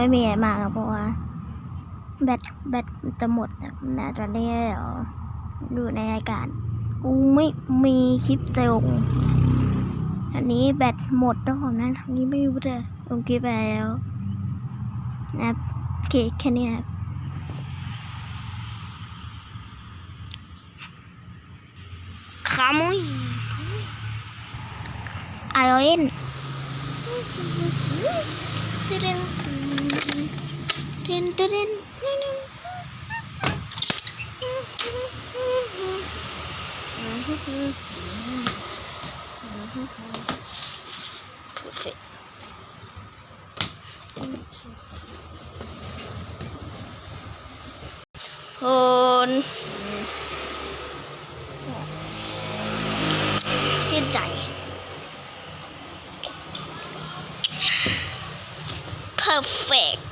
ไม่มีอะไรมากครับเพราะว่าแบตแบตจะหมดนะนะตอนนี้เดี๋ยวดูในรายการกูไม่มีคลิปจะลงอันนี้แบตหมดแล้วผมนะอันนี้ไม่รู้จะลงคลิปอะไรแล้วนะครับโอเคแค่นี้ครับขโมยไอโอเอ็น Dun, dun. Perfect. Perfect